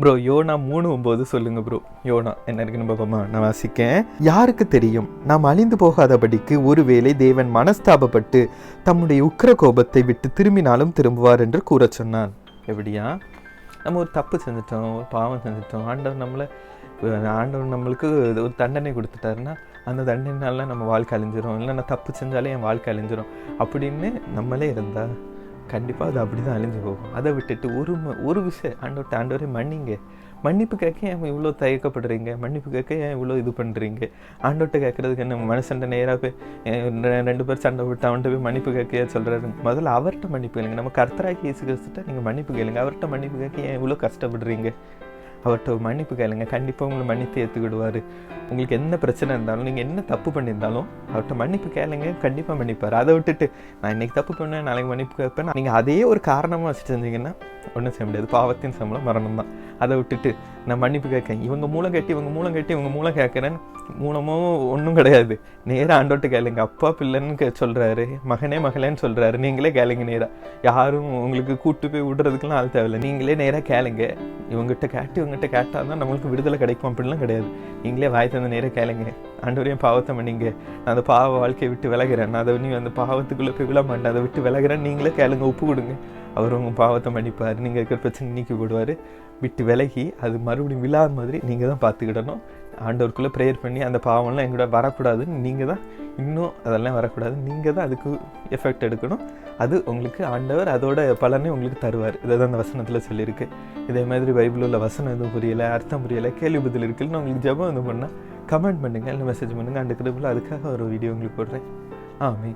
Bro YONO மூணு ஒம்பது சொல்லுங்க ப்ரோ யோனா என்ன இருக்குன்னு பார்ப்போமா நான் வாசிக்கேன். யாருக்கு தெரியும்? நாம் அழிந்து போகாதபடிக்கு ஒருவேளை தேவன் மனஸ்தாபப்பட்டு தம்முடைய உக்கிர கோபத்தை விட்டு திரும்பினாலும் திரும்புவார் என்று கூற சொன்னான். எப்படியா? நம்ம ஒரு தப்பு செஞ்சுட்டோம் ஒரு பாவம் செஞ்சுட்டோம். ஆண்டவர் நம்மளை ஆண்டவர் நம்மளுக்கு ஒரு தண்டனை கொடுத்துட்டாருன்னா அந்த தண்டனைனால நம்ம வாழ்க்கை அழிஞ்சிரும். இல்லை நான் தப்பு செஞ்சாலே என் வாழ்க்கை அழிஞ்சிரும். அப்படின்னு நம்மளே இருந்தா கண்டிப்பாக அது அப்படி தான் அழிஞ்சு போகும். அதை விட்டுட்டு ஒரு ஒரு விஷயம் ஆண்டோட்ட ஆண்டவரே மன்னிங்க. மன்னிப்பு கேட்க ஏன் இவ்வளோ தயக்கப்படுறீங்க? மன்னிப்பு கேட்க ஏன் இவ்வளோ இது பண்ணுறீங்க ஆண்டோட்ட கேட்குறதுக்கு என்ன மனுஷன்ட்ட நேராக போய் ரெண்டு பேர் சண்டை விட்டு அவன்கிட்ட போய் மன்னிப்பு கேட்க சொல்கிறாரு முதல்ல அவர்கிட்ட மன்னிப்பு கேளுங்க. நம்ம கர்த்தராக்கி இயேசு கிறிஸ்துட்ட நீங்கள் மன்னிப்பு கேளுங்க. அவர்கிட்ட மன்னிப்பு கேட்க ஏன் இவ்வளோ கஷ்டப்படுறீங்க? அவர்கிட்ட ஒரு மன்னிப்பு கேளுங்க. கண்டிப்பாக உங்களை மன்னித்து ஏற்றுக்கிடுவார் உங்களுக்கு என்ன பிரச்சனை இருந்தாலும் நீங்கள் என்ன தப்பு பண்ணியிருந்தாலும் அவர்கிட்ட மன்னிப்பு கேளுங்க. கண்டிப்பாக மன்னிப்பார். அதை விட்டுட்டு நான் இன்னைக்கு தப்பு பண்ணேன் நாளைக்கு மன்னிப்பு கேட்பேன். நீங்கள் அதே ஒரு காரணமாக வச்சுட்டு இருந்தீங்கன்னா ஒன்றும் செய்ய முடியாது. பாவத்தின் சம்பளம் மரணம் தான் அதை விட்டுட்டு நான் மன்னிப்பு கேட்கேன் இவங்க மூலம் கட்டி இவங்க மூலம் கட்டி இவங்க மூலம் கேட்குறேன். மூலமும் ஒன்றும் கிடையாது. நேராக ஆண்டோட்டு கேளுங்க. அப்பா பிள்ளைன்னு கே- மகனே மகளேன்னு சொல்கிறாரு நீங்களே கேளுங்க நேராக யாரும் உங்களுக்கு கூட்டு போய் விடுறதுக்குலாம் ஆள் தேவையில்லை. நீங்களே நேராக கேளுங்க. இவங்ககிட்ட கேட்டு இவங்ககிட்ட கேட்டால் தான் நம்மளுக்கு விடுதலை கிடைக்கும். அப்படிலாம் கிடையாது. நீங்களே வாய் தந்த நேராக கேளுங்க. ஆண்டவரையும் பாவத்தை பண்ணிங்க நான் அந்த பாவ வாழ்க்கையை விட்டு விலகிறேன். நான் அதை நீ அந்த பாவத்துக்குள்ளே போய் விழ மாட்டேன். அதை விட்டு விலகிறேன் நீங்களே கேளுங்க ஒப்பு கொடுங்க. அவர் உங்கள் பாவத்தை மன்னிப்பார். நீங்கள் இருக்கிற பிரச்சனை நீக்கி போடுவார் விட்டு விலகி அது மறுபடியும் விழாத மாதிரி நீங்கள் தான் பார்த்துக்கிடணும். ஆண்டவருக்குள்ளே ப்ரேயர் பண்ணி அந்த பாவம்லாம் எங்கூட வரக்கூடாதுன்னு நீங்கள் தான் இன்னும் அதெல்லாம் வரக்கூடாது. நீங்கள் தான் அதுக்கு எஃபெக்ட் எடுக்கணும். அது உங்களுக்கு ஆண்டவர் அதோட பலனை உங்களுக்கு தருவார். இதை தான் அந்த வசனத்தில் சொல்லியிருக்கு. இதே மாதிரி பைபிளில் உள்ள வசனம் எதுவும் புரியலை அர்த்தம் புரியலை கேள்வி பதில் இருக்குன்னு உங்களுக்கு ஜெபம் எதுவும் பண்ணால் கமெண்ட் பண்ணுங்கள் இல்லை மெசேஜ் பண்ணுங்கள் அந்த கிருப்பில் அதுக்காக ஒரு வீடியோ உங்களுக்கு போடுறேன். ஆமே